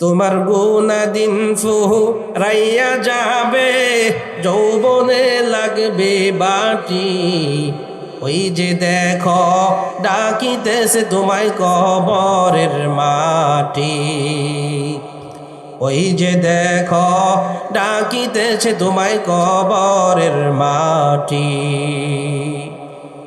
তোমার গুনা দিন ফুহু রাইয়া যাবে, যৌবনে লাগবে বাটি। ওই যে দেখো, ডাকিতেছে তোমায় কবরের মাটি। ওই যে দেখো, ডাকিতেছে তোমায় কবরের মাটি।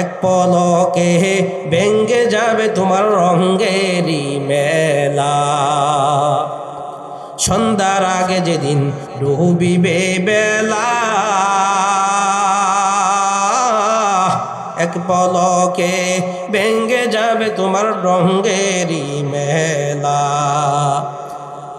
এক পলকে ভেঙ্গে যাবে তোমার রঙ্গেরই মেলা। সন্ধ্যার আগে যেদিন ডুবিবে বেলা, এক পলকে ভেঙ্গে যাবে তোমার রঙ্গেরই মেলা।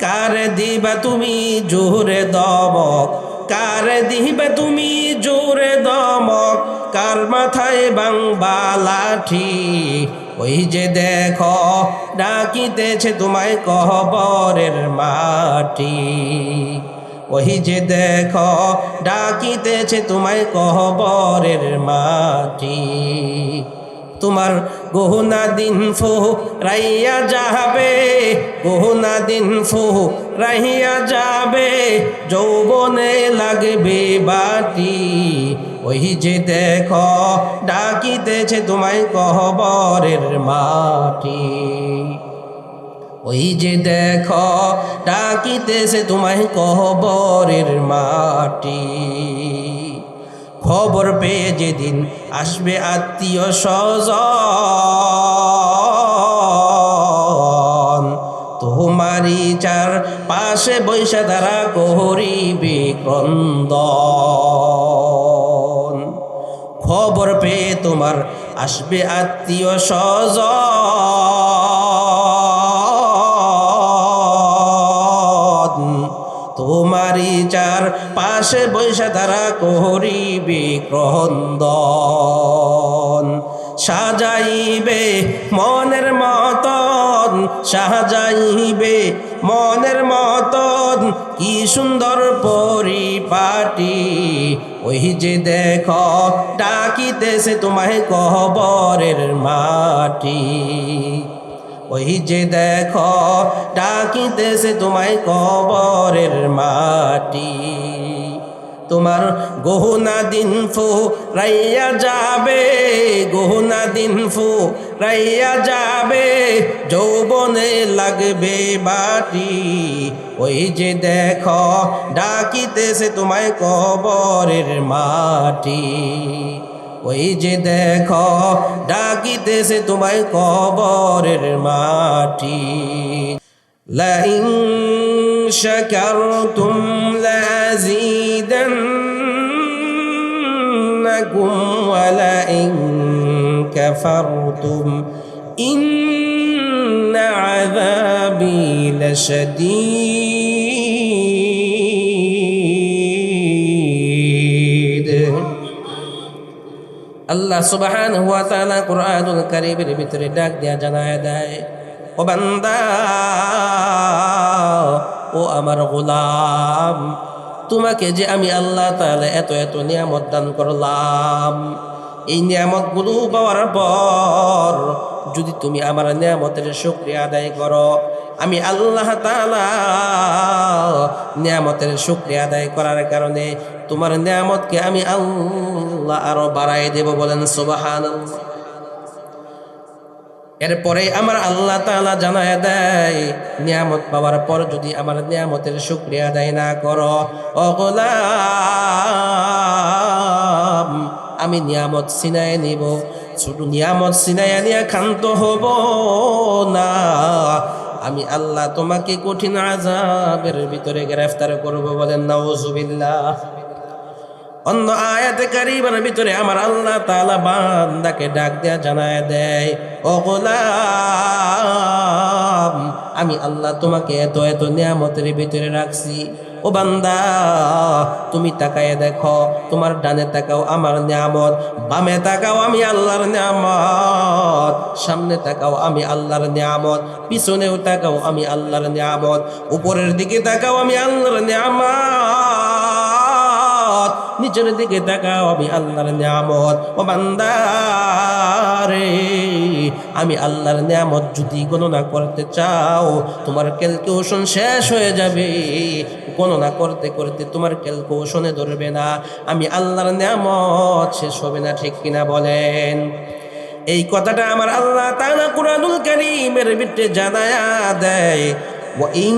কার দিবা তুমি জোরে দমক কার দিবা তুমি জোরে দমক? কার মাথায় বাংবা লাঠি? ওই যে দেখো, ডাকিতেছে তোমায় কহবরের মাটি। ওই যে দেখো, ডাকিতেছে তোমায় কহবরের মাটি। তোমার গহনা দিন ফো রাইয়া যাবে, গহনা দিন ফো রাইয়া যাবে, যৌবনে লাগবে বাটি ওই যে দেখ, ডাকিতেছে তোমায় কহবরের মাটি। ওই যে দেখ, ডাকিতেছে তোমায় কহবরের মাটি। খবর পেয়ে যেদিন আসবে আত্মীয় সজ তোমারি চার পাশে বৈশা দ্বারা করিবে বিক্রন্দ খবর পেয়ে তোমার আসবে আত্মীয় স্বজন। তোমারি চার পাশে বৈশা তারা করিবে ক্রন্দন। সাজাইবে মনের মতন, সাজাইবে মনের মতন, কি সুন্দর পরিপাটি। ওই যে দেখো, ডাকিতেছে তোমায় কবরের মাটি। ওই যে দেখো, ডাকিতেছে তোমায় কবরের মাটি। তোমার গহনা দিন ফু রাইয়া যাবে, গহনা দিন ফু রাইয়া যাবে, যৌবনে লাগবে বাটি। ওই যে দেখো, ডাকিতেছে তোমায় কবরের মাটি। ওই যে দেখো ডাকিতেছে তোমায় কবরের মাটি। লাযীদান্নাকুম ওয়া লাইন কাফারতুম। ইন্না আযাবি আল্লাহ সুবহান হুয়া তাআলা কুরআনুল কারীমের ভিতরে ডাক দিয়া জানায় দেয়, ও বান্দা, ও আমার গোলাম, তোমাকে যে আমি আল্লাহ তাআলা এত এত নিয়ামত দান করলাম, এই নিয়ামতগুলো পাওয়ার পর যদি তুমি আমার নিয়ামতের শুক্রিয়া আদায় করো আমি আল্লাহ তাআলা নিয়ামতের শুক্রিয়া আদায় করার কারণে তোমার নিয়ামতকে আমি আল্লাহ আরও বাড়াই দেব বলেন সুবহানাল্লাহ। এরপরে আমার আল্লাহ তাআলা জানায় দেয়, নিয়ামত পাওয়ার পর যদি আমার নিয়ামতের শুক্রিয়া আদায় না করো, ও গোলাম, আমি নিয়ামত সিনায় নিব। ছোট নিয়ামত সিনায় নিয়ে ক্ষান্ত হব না। আমি আল্লাহ তোমাকে কঠিন আজাবের ভিতরে গ্রেফতার করব বলেন, নাউজুবিল্লাহ। অন্য আয়াতে কারিবার ভিতরে আমার আল্লাহ তালা বান্দাকে ডাক দেয়া জানায় দেয়, ও গোলাম, আমি আল্লাহ তোমাকে এত এত নিয়ামতের ভিতরে রাখছি। ও বান্দা, তুমি তাকায় দেখো, তোমার ডানে তাকাও আমার নিয়ামত, বামে তাকাও আমি আল্লাহর নিয়ামত, সামনে তাকাও আমি আল্লাহর নিয়ামত, পিছনেও তাকাও আমি আল্লাহর নিয়ামত, উপরের দিকে তাকাও আমি আল্লাহর নিয়ামত। নিচের দিকে তাকাও, আমি আল্লাহর নিয়ামত। ও বান্দারে আমি আল্লাহর নিয়ামত যদি গণনা করতে চাও, তোমার ক্যালকুলেশন শেষ হয়ে যাবে? গণনা করতে করতে তোমার ক্যালকুলেশনে ধরবে না? আমি আল্লাহর নিয়ামত শেষ হবে না, ঠিক কিনা বলেন? এই কথাটা আমার আল্লাহ তাআলা কুরআনুল কারীমের ভিতরে জানায়া দেয়। ওয়া ইন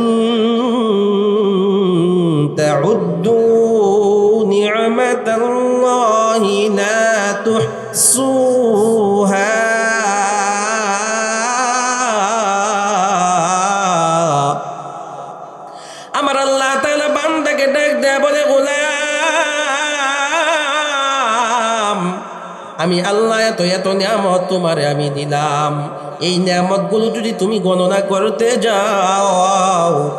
তাউদ্দু নি'মাতাল্লাহি লা তুহসুহা। আমার আল্লাহ তাআলা বান্দাকে ডাক দেয়া বলে, গোলাম, আমি আল্লাহ, এত এত নিয়ামত তোমারে আমি দিলাম। এই নিয়ামতগুলো যদি তুমি গণনা করতে যাও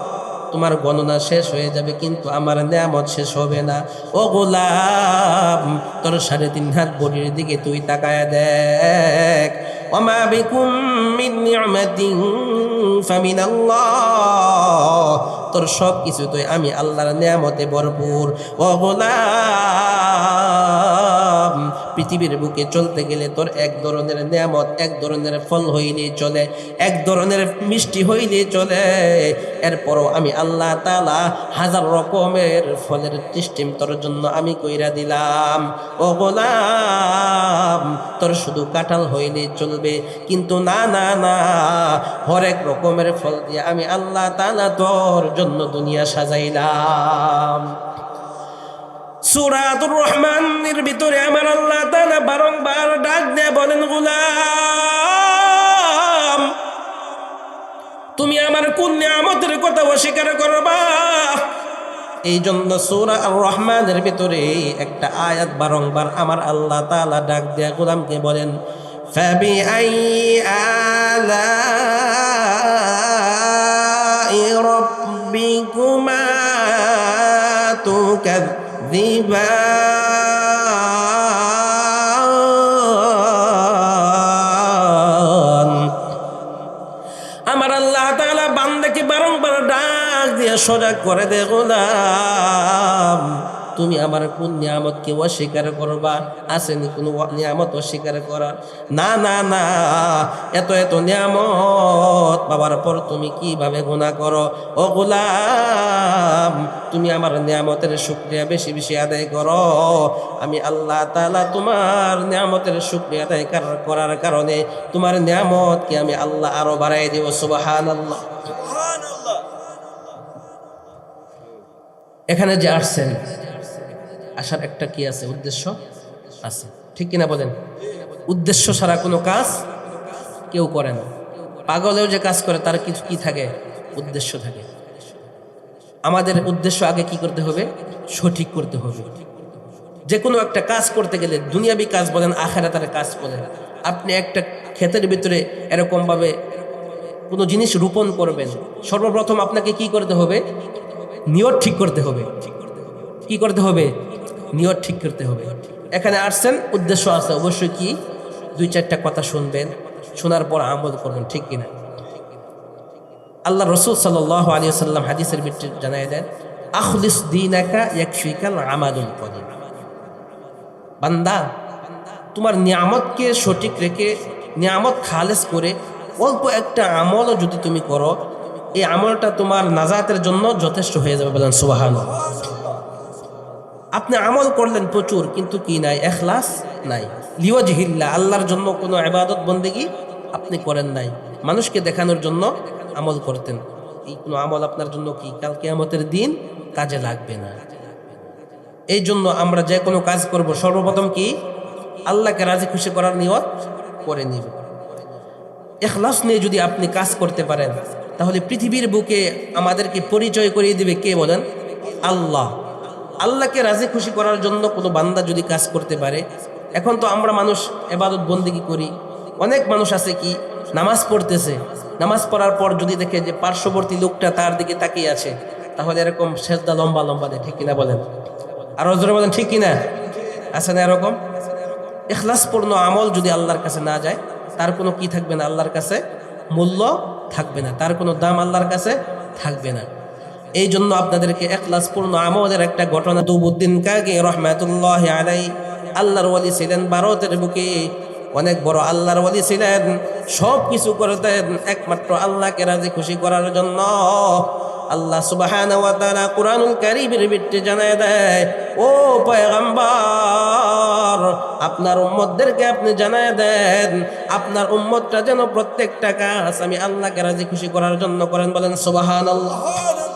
তোমার গণনা শেষ হয়ে যাবে কিন্তু আমার নিয়ামত শেষ হবে না ও গোলাম তোর সাড়ে তিন হাত বডির দিকে তুই তাকায় দেখ وما بكم من نعمة فمن الله তোর সব কিছু তুই আমি আল্লাহর নিয়ামতে ভরপুর ও গোলাম পৃথিবীর বুকে চলতে গেলে তোর এক ধরনের নিয়ামত, এক ধরনের ফল হইলেই চলে, এক ধরনের মিষ্টি হইলে চলে। এরপরও আমি আল্লাহ তালা হাজার রকমের ফলের সিস্টেম তোর জন্য আমি কইরা দিলাম। ও গোলাম, তোর শুধু কাঁঠাল হইলেই চলবে, কিন্তু না না না, হরেক রকমের ফল দিয়ে আমি আল্লাহ তালা তোর জন্য দুনিয়া সাজাইলাম। সুরাতুর রহমানের ভিতরে আমার আল্লাহ তাআলা বারংবার ডাক দিয়ে বলেন গোলাম তুমি আমার কোন নিয়ামতের কথা অস্বীকার করবা এই জন্য সূরা আর রহমানের ভিতরে একটা আয়াত বারংবার আমার আল্লাহ তাআলা ডাক দেয়া গোলামকে বলেন فبأي آلاء ربكما تكذبان আমার আল্লাহ তাআলা বান্দাকে বারংবার ডাক দিয়ে সোজা করে দে গোলাম তুমি আমার কোন নিয়ামতকে অস্বীকার করবা? আসেনি কোনো নিয়ামত অস্বীকার করার? না না না এত এত নিয়ামত বাবার পর তুমি কীভাবে গুণা করো? ও গোলাম তুমি আমার নিয়ামতের শুক্রিয়া বেশি বেশি আদায় করো। আমি আল্লাহ তাআলা তোমার নিয়ামতের শুক্রিয়া আদায় করার- করার কারণে তোমার নিয়ামতকে আমি আল্লাহ আরও বাড়াই দেব সুবাহান আল্লাহ এখানে যে আসছেন আসার একটা কি আছে? উদ্দেশ্য আছে। ঠিক কিনা বলেন? উদ্দেশ্য ছাড়া কোনো কাজ কেউ করে না। পাগলেও যে কাজ করে, তার কিছু কি থাকে? উদ্দেশ্য থাকে। আমাদের উদ্দেশ্য আগে কি করতে হবে? সঠিক করতে হবে। যে কোনো একটা কাজ করতে গেলে দুনিয়াবি কাজ বলেন, আখেরাতার কাজ বলেন, আপনি একটা ক্ষেতের ভিতরে এরকমভাবে কোনো জিনিস রোপণ করবেন, সর্বপ্রথম আপনাকে কি করতে হবে? নিয়ত ঠিক করতে হবে। কি করতে হবে? নিয়ত ঠিক করতে হবে। এখানে আসছেন, উদ্দেশ্য আছে অবশ্যই কি? দুই চারটা কথা শুনবেন, শোনার পর আমল করবেন, ঠিক কিনা? আল্লাহ রসুল সাল্লাহ আলী সাল্লাম হাদিসের ভিতরে জানাই দেন, আখলিস দিন একা একফিকাল আমাদুল কদিন বান্দা, তোমার নিয়ামতকে সঠিক রেখে, নিয়ামত খালেস করে অল্প একটা আমলও যদি তুমি করো, এই আমলটা তোমার নাজাতের জন্য যথেষ্ট হয়ে যাবে বলেন সুবাহান আপনি আমল করলেন প্রচুর, কিন্তু কি নাই? এখলাস নাই। লিওজহিল্লা আল্লাহর জন্য কোনো আবাদত বন্দেগি আপনি করেন নাই। মানুষকে দেখানোর জন্য আমল করতেন। এই কোনো আমল আপনার জন্য কি? কাল কেয়ামতের দিন কাজে লাগবে না। এই জন্য আমরা যে কোনো কাজ করব, সর্বপ্রথম কি? আল্লাহকে রাজি খুশি করার নিয়ত করে নিব। এখলাস নিয়ে যদি আপনি কাজ করতে পারেন, তাহলে পৃথিবীর বুকে আমাদেরকে পরিচয় করিয়ে দিবে কে বলেন? আল্লাহ। আল্লাহকে রাজি খুশি করার জন্য কোনো বান্দা যদি কাজ করতে পারে, এখন তো আমরা মানুষ এবাদত বন্দিগি করি? অনেক মানুষ আছে কি, নামাজ পড়তেছে। নামাজ পড়ার পর যদি দেখে যে পার্শ্ববর্তী লোকটা তার দিকে তাকিয়ে আছে, তাহলে এরকম সেজদা লম্বা লম্বা দেয়, ঠিক কিনা বলেন? আর জোরে বলেন, ঠিক কিনা? আছে না এরকম? এখলাসপূর্ণ আমল যদি আল্লাহর কাছে না যায়, তার কোনো কি থাকবে না? আল্লাহর কাছে মূল্য থাকবে না। তার কোনো দাম আল্লাহর কাছে থাকবে না। এই জন্য আপনাদেরকে এখলাসপূর্ণ আমলের একটা ঘটনা দুবুদ্দিন কাকে রহমাতুল্লাহ আলাই আল্লাহর ওয়ালি ছিলেন ভারতের বুকে। অনেক বড় আল্লাহর ওয়ালি ছিলেন। সব কিছু করতেন একমাত্র আল্লাহকে রাজি খুশি করার জন্য। আল্লাহ তাআলা কুরআনুল কারীমের ভিত্তি জানায় দেয়, ও পয়গম্বর, আপনার উম্মতদেরকে আপনি জানায় দেন, আপনার উম্মতটা যেন প্রত্যেকটা কাজ আমি আল্লাহকে রাজি খুশি করার জন্য করেন। বলেন, সুবহানাল্লাহ।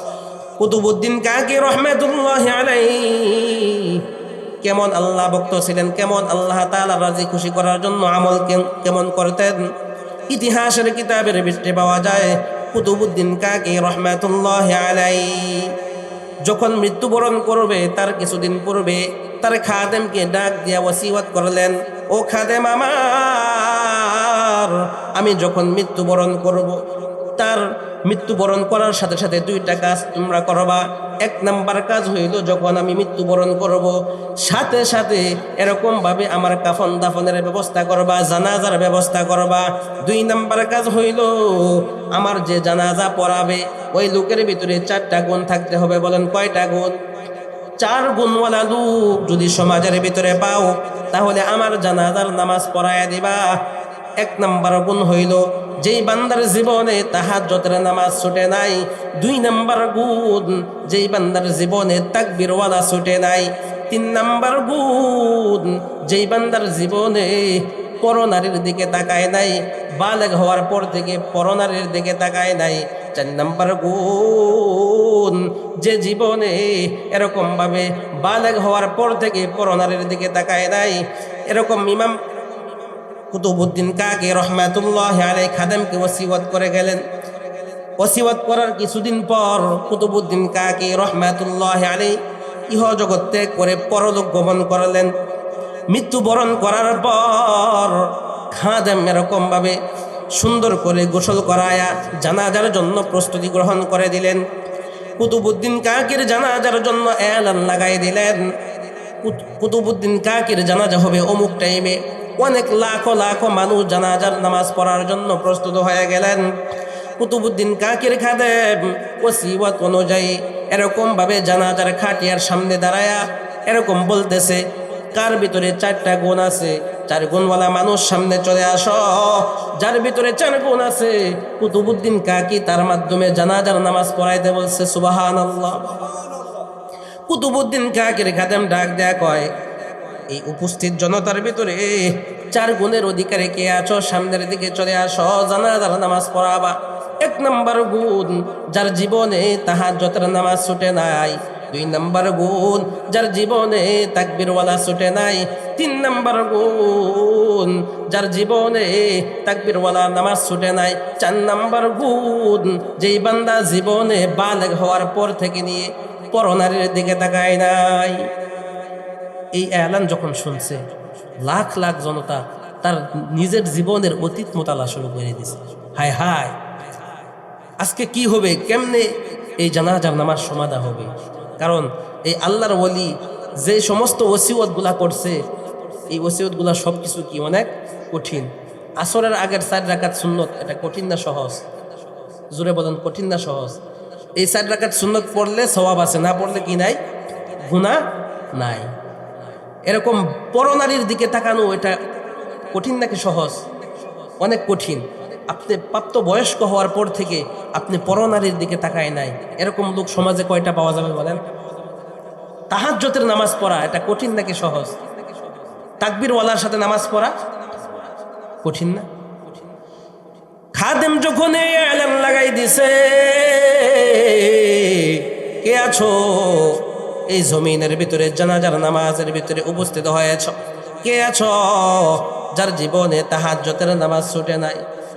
কুতুবুদ্দিন কাকি রহমাতুল্লাহ আলাই কেমন আল্লাহ ভক্ত ছিলেন, কেমন আল্লাহ তাআলা রাজি খুশি করার জন্য আমল কেম- কেমন করতেন? ইতিহাসের কিতাবের ভিত্তি পাওয়া যায় কুতুবুদ্দিন কাকি রহমাতুল্লাহ আলাই যখন মৃত্যুবরণ করবে, তার কিছুদিন পূর্বে তার খাদেমকে ডাক দিয়া ওসিওয়াত করলেন, ও খাদেম আমার, আমি যখন মৃত্যুবরণ করব, তার মৃত্যুবরণ করার সাথে সাথে দুইটা কাজ তোমরা করবা। এক নাম্বার কাজ হইল, যখন আমি মৃত্যুবরণ করব, সাথে সাথে এরকম ভাবে আমার কাফন দাফনের ব্যবস্থা করবা, জানাজার ব্যবস্থা করবা। দুই নাম্বার কাজ হইল, আমার যে জানাজা পড়াবে, ওই লোকের ভিতরে চারটা গুণ থাকতে হবে, বলেন কয়টা গুণ? চার গুণওয়ালা লোক যদি সমাজের ভিতরে পাও, তাহলে আমার জানাজার নামাজ পড়ায় দিবা। এক নাম্বার গুণ হইল যেই বান্দার জীবনে তাহাজ্জতের নামাজ ছুটে নাই, দুই নাম্বার গুণ যেই বান্দার জীবনে তাকবীরওয়ালা ছুটে নাই, তিন নাম্বার গুণ যেই বান্দার জীবনে পরনারীর দিকে তাকায় নাই, বালেগ হওয়ার পর থেকে পরনারীর দিকে তাকায় নাই, চার নাম্বার গুণ যে জীবনে এরকম ভাবে বালেগ হওয়ার পর থেকে পরনারীর দিকে তাকায় নাই, এরকম ইমাম কুতুবুদ্দিন কাকে রহমাতুল্লাহ আলাই খাদেমকে ওসিবত করে গেলেন। ওসিবত করার কিছুদিন পর কুতুবুদ্দিন কাকে রহমাতুল্লাহ আলাই ইহ ত্যাগ করে পরলোক গমন করলেন। মৃত্যুবরণ করার পর খাদেম এরকম ভাবে সুন্দর করে গোসল করায়া জানাজার জন্য প্রস্তুতি গ্রহণ করে দিলেন। কুতুবুদ্দিন কাকের জানাজার জন্য এলান লাগাই দিলেন। কুতুবুদ্দিন কাকের জানাজা হবে অমুক টাইমে অনেক লাখো লাখো মানুষ জানাজার নামাজ পড়ার জন্য প্রস্তুত হয়ে গেলেন। কুতুবুদ্দিন কাকের খাদেম ওসিওয়াত অনুযায়ী এরকম ভাবে জানাজার খাটিয়ার সামনে দাঁড়ায়া এরকম বলতেছে, কার ভিতরে চারটা গুণ আছে? চার গুণওয়ালা মানুষ সামনে চলে আস। যার ভিতরে চার গুণ আছে? কুতুবুদ্দিন কাকি তার মাধ্যমে জানাজার নামাজ পড়াইতে বলছে সুবাহান আল্লাহ কুতুবুদ্দিন কাকের খাদেম ডাক দেয়া কয় এই উপস্থিত জনতার ভিতরে চার গুণের অধিকারে কে আছো? সামনের দিকে চলে আসো, জানাজার নামাজ পড়াবা। এক নাম্বার গুণ, যার জীবনে তাহার যতের নামাজ ছুটে নাই। দুই নাম্বার গুণ, যার জীবনে তাকবিরওয়ালা ছুটে নাই। তিন নাম্বার গুণ, যার জীবনে তাকবিরওয়ালা নামাজ ছুটে নাই। চার নাম্বার গুণ, যেই বান্দা জীবনে বালেগ হওয়ার পর থেকে নিয়ে পরনারীর দিকে তাকায় নাই। এই এলান যখন শুনছে, লাখ লাখ জনতা তার নিজের জীবনের অতীত মোতালা শুরু করে দিছে হায় হায়, আজকে কি হবে, কেমনে এই জানাজার নামাজ সমাধা হবে? কারণ এই আল্লাহর ওলি যে সমস্ত ওসিয়তগুলা করছে, এই ওসিয়তগুলা সব কিছু কি অনেক কঠিন। আসরের আগের চার রাকাত সুন্নত, এটা কঠিন না সহজ? জোরে বলেন, কঠিন না সহজ? এই চার রাকাত সুন্নত পড়লে সবাব আছে, না পড়লে কি নাই? গুণা নাই। এরকম পরনারীর দিকে তাকানো এটা কঠিন নাকি সহজ? অনেক কঠিন। আপনি প্রাপ্ত বয়স্ক হওয়ার পর থেকে আপনি পরনারীর দিকে তাকায় নাই। এরকম লোক সমাজে কয়টা পাওয়া যাবে বলেন? তাহাজ্জতের নামাজ পড়া, এটা কঠিন নাকি সহজ? তাকবিরওয়ালার সাথে নামাজ পড়া কঠিন না? খাদেম যখন লাগাই দিছে, কে আছো? এই জমিনের ভিতরে, জানাজার নামাজের ভিতরে উপস্থিত হয়েছ। কে আছো? যার জীবনে তাহাজ্জতের নামাজ ছুটে নাই,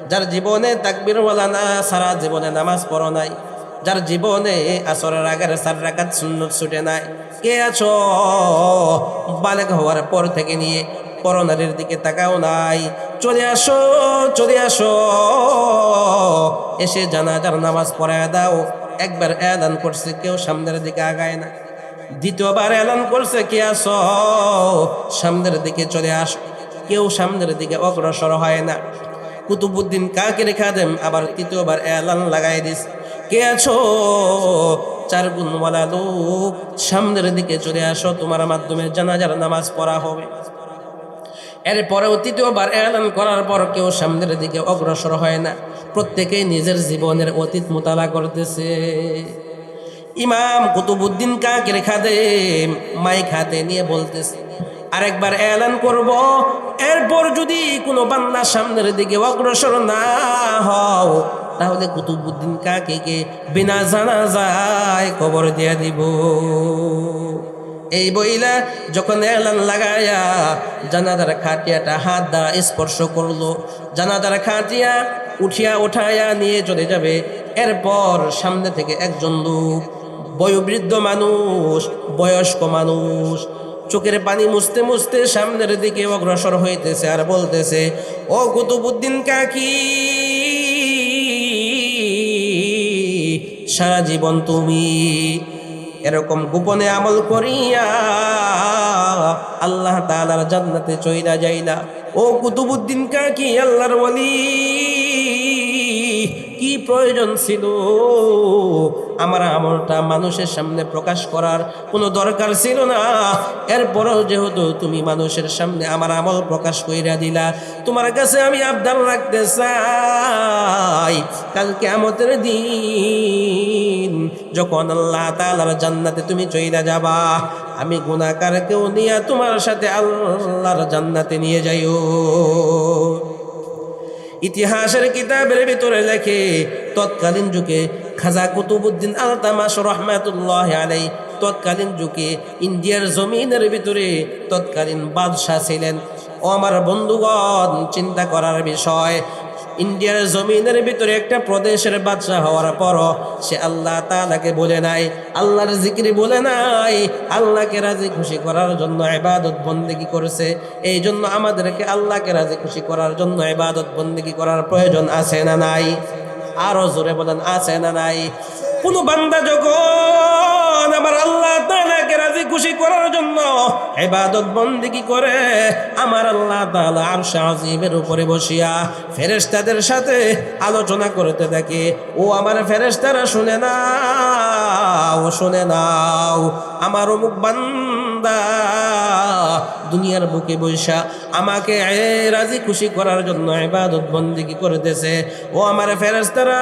যার জীবনে তাকবিরওয়ালা না, সারা জীবনে নামাজ পড়ো নাই, যার জীবনে আসরের আগের সার রাকাত সুন্নত ছুটে নাই। কে আছো? বালেক হওয়ার পর থেকে নিয়ে পরনারীর দিকে তাকাও নাই। চলে আসো চলে আসো। এসে জানাজার নামাজ পড়ায় দাও। একবার এলান করছে, কেউ সামনের দিকে আগায় না। দ্বিতীয়বার এলান করছে, কে আসো সামনের দিকে চলে আসো। কেউ সামনের দিকে অগ্রসর হয় না। কুতুবুদ্দিন কাকে রেখা দেন? আবার তৃতীয়বার এলান লাগাই দিস। কে আছো? চার গুণওয়ালা লোক, সামনের দিকে চলে আসো, তোমার মাধ্যমে জানাজার নামাজ পড়া হবে। এরপরেও তৃতীয়বার এলান করার পর কেউ সামনের দিকে অগ্রসর হয় না। প্রত্যেকেই নিজের জীবনের অতীত মোতালা করতেছে। ইমাম কুতুবুদ্দিন কাকে রেখা দে? মাইক হাতে নিয়ে বলতেছে, আরেকবার এলান করব, এরপর যদি কোনো বান্না সামনের দিকে অগ্রসর না হও, তাহলে কুতুবুদ্দিন কাকে বিনা জানা যায় কবর দিয়া দিব। এই বইলা যখন এলান লাগায়া জানাদার খাটিয়াটা হাত দ্বারা স্পর্শ করল জানাদার খাটিয়া উঠিয়া উঠায়া নিয়ে চলে যাবে। এরপর সামনে থেকে একজন লোক বয়োবৃদ্ধ মানুষ, বয়স্ক মানুষ। চোখের পানি মুছতে মুছতে সামনের দিকে অগ্রসর হইতেছে আর বলতেছে, ও কুতুবুদ্দিন কাকি, সারা জীবন তুমি এরকম গোপনে আমল করিয়া আল্লাহ তালার জান্নাতে চইলা যাইলা। ও কুতুবুদ্দিন কাকি, আল্লাহর বলি কি প্রয়োজন ছিল? আমার আমলটা মানুষের সামনে প্রকাশ করার কোনো দরকার ছিল না। এরপরও যেহেতু তুমি মানুষের সামনে আমার আমল প্রকাশ কইরা দিলা, তোমার কাছে আমি আবদার রাখতে চাই। কালকে আমতের দিন যখন আল্লাহ তালার জান্নাতে তুমি চইলা যাবা, আমি গুণাকারকেও নিয়ে তোমার সাথে আল্লাহর জান্নাতে নিয়ে যাইও। ইতিহাসের কিতাবের ভিতরে লেখে, তৎকালীন যুগে খাজা কুতুবুদ্দিন আলতামাস রহমাতুল্লাহ আলাই তৎকালীন যুগে ইন্ডিয়ার জমিনের ভিতরে তৎকালীন বাদশাহ ছিলেন। ও আমার বন্ধুগণ, চিন্তা করার বিষয়, ইন্ডিয়ার জমিনের ভিতরে একটা প্রদেশের বাদশাহ হওয়ার পর সে আল্লাহ তালাকে বলে নাই, আল্লাহর জিকির বলে নাই, আল্লাহকে রাজি খুশি করার জন্য ইবাদত বন্দেগি করেছে। এই জন্য আমাদেরকে আল্লাহকে রাজি খুশি করার জন্য ইবাদত বন্দেগি করার প্রয়োজন আছে না নাই? আরও জোরে বলেন, আছে না নাই? কোন বান্দা যখন আমার আল্লাহ তাআলাকে রাজি খুশি করার জন্য ইবাদত বন্দেগি করে, আমার আল্লাহ তাআলা আরশ আজিমের উপরে বসিয়া ফেরেশতাদের সাথে আলোচনা করতে থাকে ও আমার ফেরেশতারা শুনে নাও শুনে নাও, আমার অমুক বান্দা দুনিয়ার বুকে বৈশা আমাকে রাজি খুশি করার জন্য ইবাদত বন্দিগি করতেছে? ও আমার ফেরেশতারা,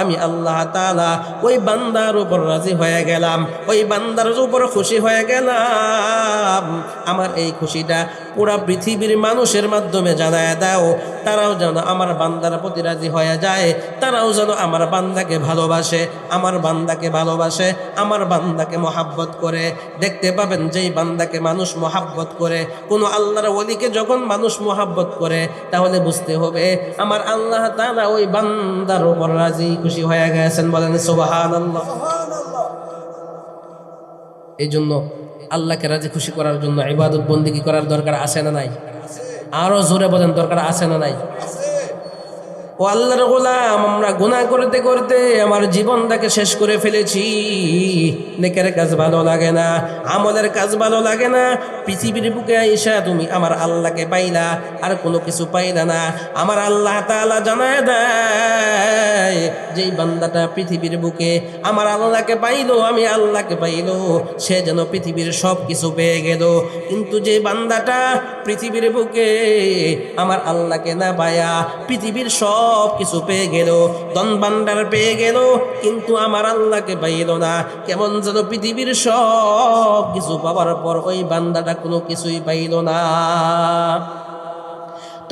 আমি আল্লাহ তাআলা ওই বান্দার উপর রাজি হয়ে গেলাম, ওই বান্দার উপর খুশি হয়ে গেলাম। আমার এই খুশিটা পুরা পৃথিবীর মানুষের মাধ্যমে জানায় দাও, তারাও যেন আমার বান্দার প্রতি রাজি হয়ে যায়, তারাও যেন আমার বান্দাকে ভালোবাসে, আমার বান্দাকে ভালোবাসে, আমার বান্দাকে মহাব্বত করে। দেখতে পাবেন যেই বান্দাকে মানুষ মহাব্বত করে, কোনো আল্লাহর ওলিকে যখন মানুষ মহাব্বত করে, তাহলে বুঝতে হবে আমার আল্লাহ তাআলা ওই বান্দার উপর রাজি, খুশি হয়ে গেছেন বলেন সুবহানাল্লাহ। এই জন্য আল্লাহকে রাজি, খুশি করার জন্য ইবাদত বন্দিগি করার দরকার আছে না নাই? আরও জোরে বলেন, দরকার আছে না নাই? ও আল্লাহর গোলাম, আমরা গুনাহ করতে করতে আমার জীবনটাকে শেষ করে ফেলেছি। নেকের কাজ ভালো লাগে না, আমলের কাজ ভালো লাগে না। পৃথিবীর বুকে আইসা তুমি আমার আল্লাহকে পাইলা, আর কোনো কিছু পাইলা না। আমার আল্লাহ তাআলা জানায় দেয়, যেই বান্দাটা পৃথিবীর বুকে আমার আল্লাহকে পাইলো, আমি আল্লাহকে পাইলো, সে যেন পৃথিবীর সব কিছু পেয়ে গেল। কিন্তু যে বান্দাটা পৃথিবীর বুকে আমার আল্লাহকে না পায়া, পৃথিবীর সব কিছু পেয়ে গেল দন বান্ডার পেয়ে গেল, কিন্তু আমার আল্লাহকে পাইল না। কেমন যেন পৃথিবীর সব কিছু পাওয়ার পর ওই বান্দাটা কোনো কিছুই পাইল না।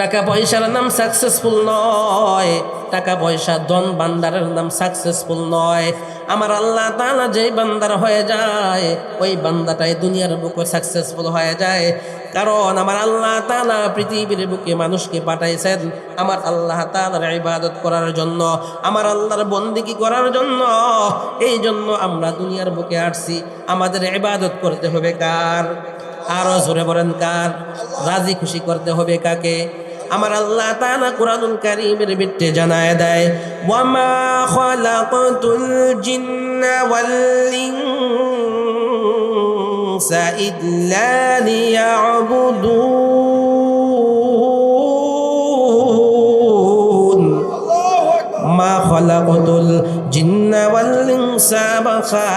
টাকা পয়সার নাম সাকসেসফুল নয়, টাকা পয়সা দন বান্দারের নাম সাকসেসফুল নয়। আমার আল্লাহ তাআলা যেই বান্দার হয়ে যায়, ওই বান্দাটাই দুনিয়ার বুকে সাকসেসফুল হয়ে যায়। কারণ আমার আল্লাহ তাআলা পৃথিবীর বুকে মানুষকে পাঠাইছেন আমার আল্লাহ তাআলার ইবাদত করার জন্য, আমার আল্লাহর বন্দিগি করার জন্য। এই জন্য আমরা দুনিয়ার বুকে আসছি। আমাদের ইবাদত করতে হবে কার? আরও জোরে বলেন কার? রাজি খুশি করতে হবে কাকে? আমার আল্লাহ তাআলা কুরআনুল কারীমের ভিতরে জানায় দেয় ওয়ামা খালাকাতুল জিন্না ইল্লা লিয়াবুদুন মা খলাকতুল জিন্না ওয়াল ইনসা বাখা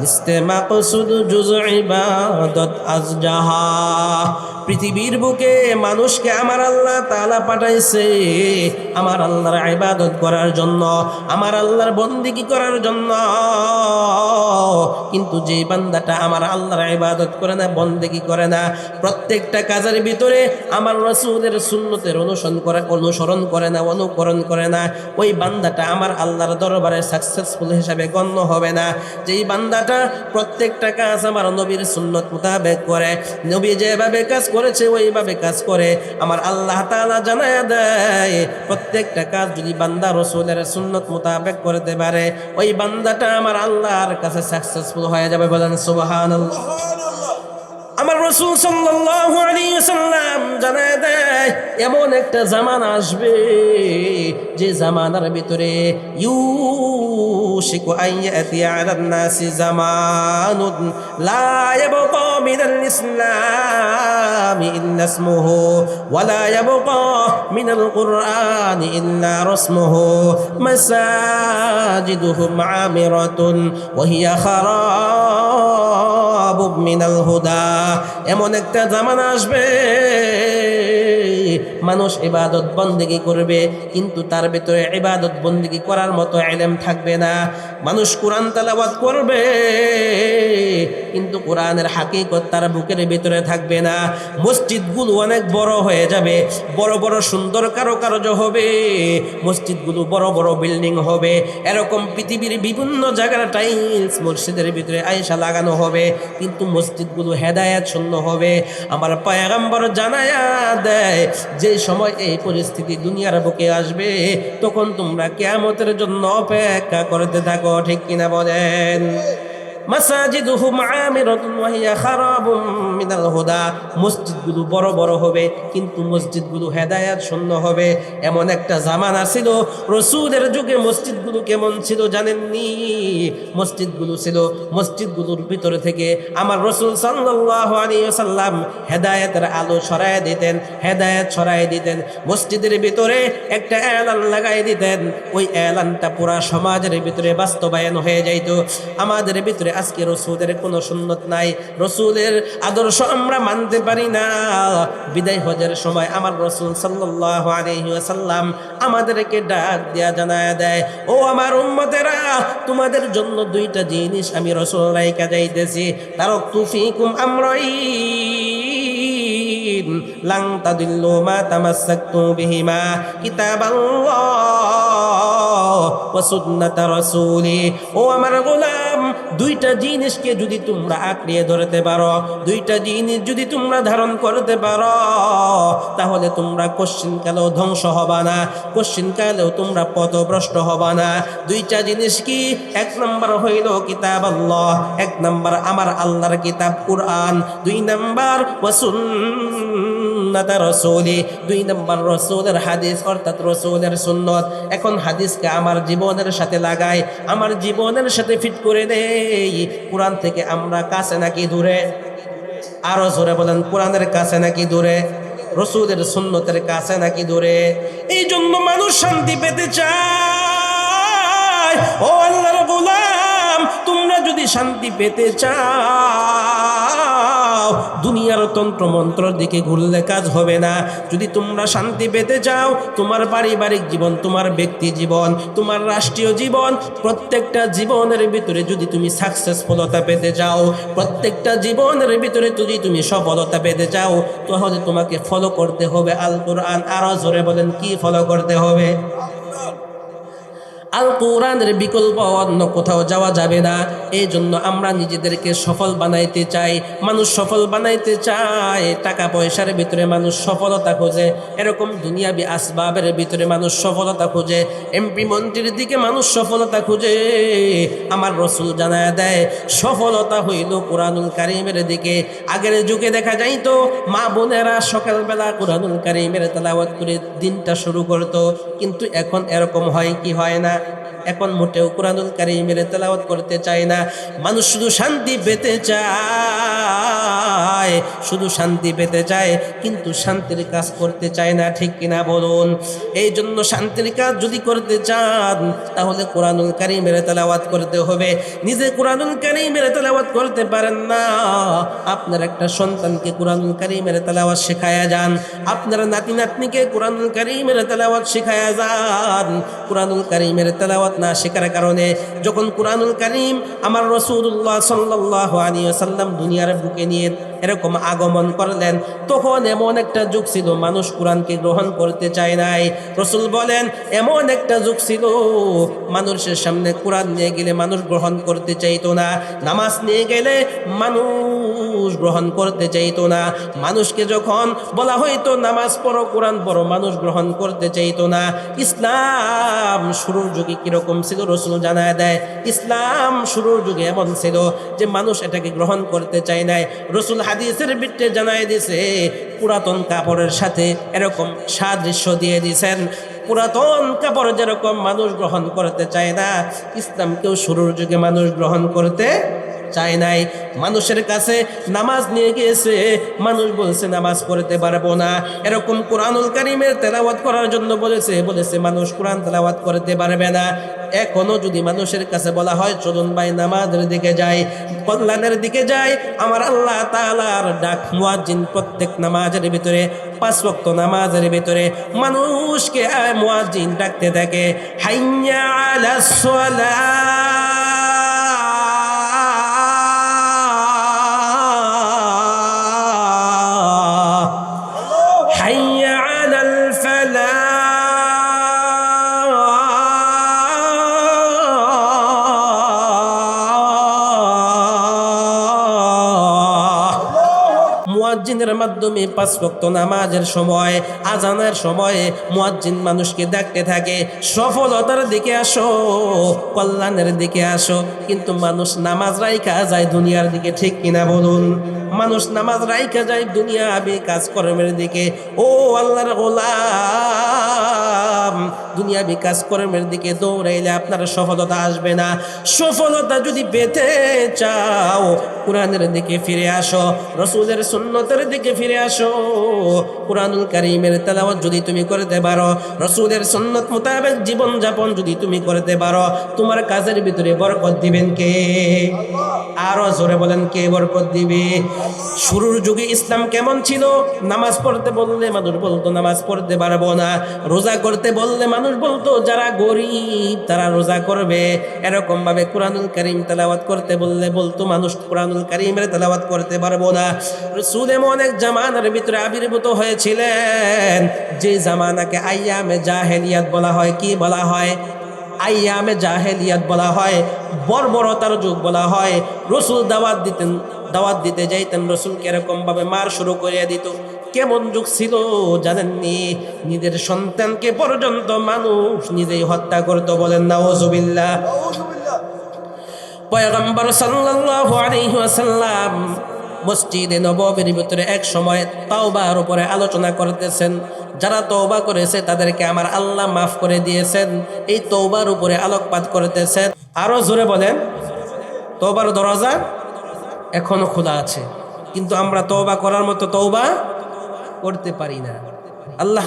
নিস্তে মাকসুদ জুজ ইবাদত আজজাহা। পৃথিবীর বুকে মানুষকে আমার আল্লাহ তাআলা পাঠাইছে, আমার আল্লাহর ইবাদত করার জন্য, আমার আল্লাহর বন্দিগি করার জন্য। কিন্তু যে বান্দাটা আমার আল্লাহর ইবাদত করে না, বন্দেগি করে না, প্রত্যেকটা কাজের ভিতরে আমার রাসূলের সুন্নতের অনুসরণ করে অনুসরণ করে না, অনুকরণ করে না, ওই বান্দাটা আমার আল্লাহর দরবারে সাকসেসফুল হিসাবে গণ্য হবে না। যেই বান্দাটা প্রত্যেকটা কাজ আমার নবীর সুন্নত মোতাবেক করে, নবী যেভাবে কাজ করেছে ওইভাবে কাজ করে। আমার আল্লাহ তাআলা জানায় দেয়, প্রত্যেকটা কাজ যদি বান্দা রসুলের সুন্নত মোতাবেক করতে পারে, ওই বান্দাটা আমার আল্লাহর কাছে সাকসেসফুল হয়ে যাবে বলেন সুবহানাল্লাহ। আমার রসুল সাল্লাল্লাহু আলাইহি ওয়াসাল্লাম জানায় দেয়, এমন একটা জামানা আসবে যে জামানার ভিতরে ইউশিকু আন ইয়াতি আলা নাসি জামানুন লা ইয়াবকা মিনাল ইসলাম ইল্লা ইসমুহু ওয়া লা ইয়াবকা মিনাল কুরআনি ইল্লা রাসমুহু মাসাজিদুহুম আমিরাতুন ওয়া হিয়া খারাব মিনাল হুদা। এমন একটা জামানা আসবে। মানুষ ইবাদত বন্দেগি করবে, কিন্তু তার ভিতরে ইবাদত বন্দেগি করার মতো এলেম থাকবে না। মানুষ কোরআন তালাবাদ করবে, কিন্তু কোরআনের হাকিকত তার বুকের ভিতরে থাকবে না। মসজিদগুলো অনেক বড় হয়ে যাবে, বড় বড় সুন্দর কারুকার্য হবে, মসজিদগুলো বড় বড় বিল্ডিং হবে, এরকম পৃথিবীর বিভিন্ন জায়গার টাইলস মসজিদের ভিতরে আয়সা লাগানো হবে, কিন্তু মসজিদগুলো হেদায়াত শূন্য হবে। আমার পায়গাম্বর জানায়া দেয় যে সময় এই পরিস্থিতি দুনিয়ার বুকে আসবে, তখন তোমরা কেয়ামতের জন্য অপেক্ষা করতে থাকো, ঠিক কিনা বলেন? মাসাজিদুহুম আমিরাতুন ওয়া হিয়া খারাবুম মিনাল হুদা। মসজিদগুলো বড় বড় হবে, কিন্তু মসজিদগুলো হেদায়াত শূন্য হবে। এমন একটা জামানা ছিল, রসুলের যুগে মসজিদগুলো কেমন ছিল জানেননি? মসজিদগুলো ছিল, মসজিদগুলোর ভিতরে থেকে আমার রসুল সাল্লাল্লাহু আলাইহি ওয়াসাল্লাম হেদায়েতের আলো ছড়ায় দিতেন, হেদায়েত ছড়ায় দিতেন। মসজিদের ভিতরে একটা এলান লাগাই দিতেন, ওই এলানটা পুরা সমাজের ভিতরে বাস্তবায়ন হয়ে যাইত। আমাদের ভিতরে আজকে রসুলের কোনো সুন্নত নাই। রসুলের আদর্শ আমরা মানতে পারি না। বিদায় হজের সময় আমার রসুল সাল্লাল্লাহু আলাইহি আমাদেরকে ডাক দেয়া জানায় দেয়, ও আমার উম্মতেরা, তোমাদের জন্য দুইটা জিনিস আমি রসুল রাইকা যাইতেছি। তারক তুফিকুম আমরাইন, লাং মা ও আমার গোলাম দুইটা জিনিসকে যদি তোমরা আঁকড়িয়ে ধরতে পারো, দুইটা জিনিস যদি তোমরা ধারণ করতে পারো, তাহলে তোমরা কোশ্চিন কালেও ধ্বংস হবা না, কোশ্চিন কালেও তোমরা পথভ্রষ্ট হবা না। দুইটা জিনিস কি? এক নম্বর হইল কিতাব আল্লাহ, এক নম্বর আমার আল্লাহর কিতাব কুরআন, দুই নম্বর ওয়াসুন সুন্নাতা রসুলি, দুই নম্বর রসুলের হাদিস অর্থাৎ রসুলের সুন্নত। এখন হাদিসকে আমার জীবনের সাথে লাগাই, আমার জীবনের সাথে ফিট করে নেই কোরআন থেকে আমরা কাছে নাকি দূরে? আরও জোরে বলেন, কোরআনের কাছে নাকি দূরে? রসুলের সুন্নতের কাছে নাকি দূরে? এই জন্য মানুষ শান্তি পেতে চায়। ও আল্লাহর গোলাম, তোমরা যদি শান্তি পেতে চাও দুনিয়ার তন্ত্র মন্ত্রর দিকে ঘুরলে কাজ হবে না। যদি তোমরা শান্তি পেতে চাও, তোমার পারিবারিক জীবন, তোমার ব্যক্তি জীবন, তোমার রাষ্ট্রীয় জীবন, প্রত্যেকটা জীবনের ভিতরে যদি তুমি সাকসেসফুলতা পেতে চাও, প্রত্যেকটা জীবনের ভিতরে যদি তুমি সফলতা পেতে চাও, তাহলে তোমাকে ফলো করতে হবে আল কোরআন আরও জোরে বলেন, কি ফলো করতে হবে? আল কোরআনের বিকল্প অন্য কোথাও যাওয়া যাবে না। এই জন্য আমরা নিজেদেরকে সফল বানাইতে চাই, মানুষ সফল বানাইতে চায়। টাকা পয়সার ভিতরে মানুষ সফলতা খোঁজে, এরকম দুনিয়াবি আসবাবের ভিতরে মানুষ সফলতা খোঁজে এমপি মন্ত্রীর দিকে মানুষ সফলতা খোঁজে। আমার রসুল জানায় দেয়, সফলতা হইল কোরআনুল কারিমের দিকে। আগের যুগে দেখা যাইতো, মা বোনেরা সকালবেলা কোরআনুল কারিমের তেলাওয়াত করে দিনটা শুরু করতো, কিন্তু এখন এরকম হয় কি হয় না? এখন মোটেও কোরআনুল কারিমের তেলাওয়াত করতে চায় না। মানুষ শুধু শান্তি পেতে চায়, শুধু শান্তি পেতে চায়, কিন্তু শান্তির কাজ করতে চায় না, ঠিক কিনা বলুন? এই জন্য শান্তির কাজ যদি করতে চান, তাহলে কোরআনুল কারিমের তেলাওয়াত করতে হবে। নিজে কোরআনুল কারিমের তেলাওয়াত করতে পারেন না। আপনার একটা সন্তানকে কোরআনুল কারিমের তেলাওয়াত শেখায়া যান। আপনার নাতি নাতনিকে কোরআনুল কারিমের তেলাওয়াত শেখায়া যান। কোরআনুল কারিমের তেলাওয়াত না শেখার কারণে যখন কোরআনুল করিম আমার রসুল্লাহ সাল্লাহ আলী সাল্লাম দুনিয়ার বুকে নিয়ে এরকম আগমন করলেন, তখন এমন একটা যুগ ছিল মানুষ কোরআনকে গ্রহণ করতে চায় নাই। রসুল বলেন, এমন একটা যুগ ছিল, মানুষের সামনে কোরআন নিয়ে গেলে মানুষ গ্রহণ করতে চাইতো না, নামাজ নিয়ে গেলে মানুষ গ্রহণ করতে চাইতো না, মানুষকে যখন বলা হয়তো নামাজ পড়ো, কোরআন পড়ো, মানুষ গ্রহণ করতে চাইতো না। ইসলাম শুরুর যুগে কীরকম ছিল? রসুল জানায় দেয়, ইসলাম শুরুর যুগে এমন ছিল যে মানুষ এটাকে গ্রহণ করতে চায় নাই। রসুল হাদিসের বৃত্তে জানায় দিছে, পুরাতন কাপড়ের সাথে এরকম সাদৃশ্য দিয়ে দিছেন। পুরাতন কাপড় যেরকম মানুষ গ্রহণ করতে চায় না, ইসলামকেও শুরুর যুগে মানুষ গ্রহণ করতে চায় নাই। মানুষের কাছে নামাজ নিয়ে গিয়েছে। মানুষ বলছে, নামাজ পড়তে পারব না। এরকম কোরআনুল কারিমের তেলাওয়াত করার জন্য বলেছে। বলেছে, মানুষ কোরআন তেলাওয়াত করতে পারবে না। এখনও যদি মানুষের কাছে বলা হয়, চলুন ভাই, নামাজের দিকে যাই, কল্যাণের দিকে যাই। আমার আল্লাহ তালার ডাক মুয়াজ্জিন প্রত্যেক নামাজের ভিতরে, পাঁচ ওয়াক্ত নামাজের ভিতরে মানুষকে মুয়াজ্জিন ডাকতে থাকে হাইয়া আলাস মাধ্যমে পাঁচ ওয়াক্ত নামাজের সময় আজানের সময়ে মুয়াজ্জিন মানুষকে ডাকতে থাকে, সফলতার দিকে আসো, কল্যাণের দিকে আসো। কিন্তু মানুষ নামাজ রাইখা যায় দুনিয়ার দিকে, ঠিক কিনা বলুন? মানুষ নামাজ রাইখা যায় দুনিয়া আবি কাজকর্মের দিকে। ও আল্লাহর গোলাম দুনিয়া বিকাশ কর্মের দিকে দৌড়াইলে আপনার সফলতা আসবে না। সফলতা যদি পেতে চাও, কোরআনের দিকে ফিরে আসো, রসুলের সুন্নতের দিকে ফিরে আসো। কোরআনুল কারিমের তেলাওয়াত যদি তুমি করতে পারো, রসুলের সুন্নত মোতাবেক জীবনযাপন যদি তুমি করতে পারো, তোমার কাজের ভিতরে বরকত দিবেন কে? আরও জোরে বলেন, কে বরকত দিবে? শুরুর যুগে ইসলাম কেমন ছিল? নামাজ পড়তে বললে মানুষ বলতো, নামাজ পড়তে পারব না। রোজা করতে বললে মানুষ বলতো, যারা গরিব, তারা রোজা করবে। এরকম ভাবে কোরআনুল করিম তেলাওয়াত করতে বললে বলতো, মানুষ কোরআনুল করিমের তেলাওয়াত করতে পারব না। রসুল এমন এক জামানার ভিতরে আবির্ভূত হয়েছিলেন, যে জামানাকে আইয়ামে জাহেলিয়াত বলা হয়। কি বলা হয়? আইয়ামে জাহেলিয়াত বলা হয়, বর্বরতার যুগ বলা হয়। রসুল দাওয়াত দিতেন, দাওয়াত দিতে যাইতেন, রসুলকে এরকম ভাবে মার শুরু করিয়া দিত। কেমন যুগ ছিল জানেননি? নিজের সন্তানকে পর্যন্ত মানুষ নিজেই হত্যা করতো বলেন না ওজুবিল্লা পয়গম্বর সাল্লাল্লাহু আলাইহি ওয়াসাল্লাম মসজিদে নববীর ভিতরে এক সময় তাওবার উপরে আলোচনা করতেছেন। যারা তওবা করেছে তাদেরকে আমার আল্লাহ মাফ করে দিয়েছেন। এই তওবার উপরে আলোকপাত করতেছেন। আরও জোরে বলেন তওবার দরজা এখনও খোলা আছে। কিন্তু আমরা তওবা করার মতো তওবা করতে পারি না। আল্লাহ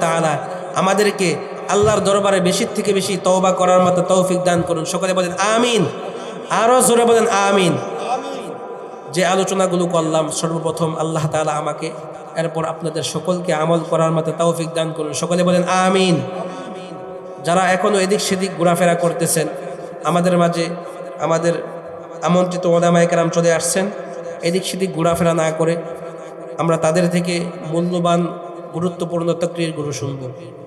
তাআলা আমাদেরকে আল্লাহর দরবারে বেশি থেকে বেশি তওবা করার মতো তৌফিক দান করুন। সকলে বলেন আমিন। আরও জোরে বলেন আমিন। যে আলোচনাগুলো করলাম, সর্বপ্রথম আল্লাহ তাআলা আমাকে, এরপর আপনাদের সকলকে আমল করার মতো তৌফিক দান করুন। সকলে বলেন আমিন। যারা এখনও এদিক সেদিক ঘোরাফেরা করতেছেন, আমাদের মাঝে আমাদের আমন্ত্রিত ওলামায়কেরাম চলে আসছেন, এদিক সেদিক ঘোরাফেরা না করে আমরা তাদের থেকে মূল্যবান গুরুত্বপূর্ণ গুরু শুনব।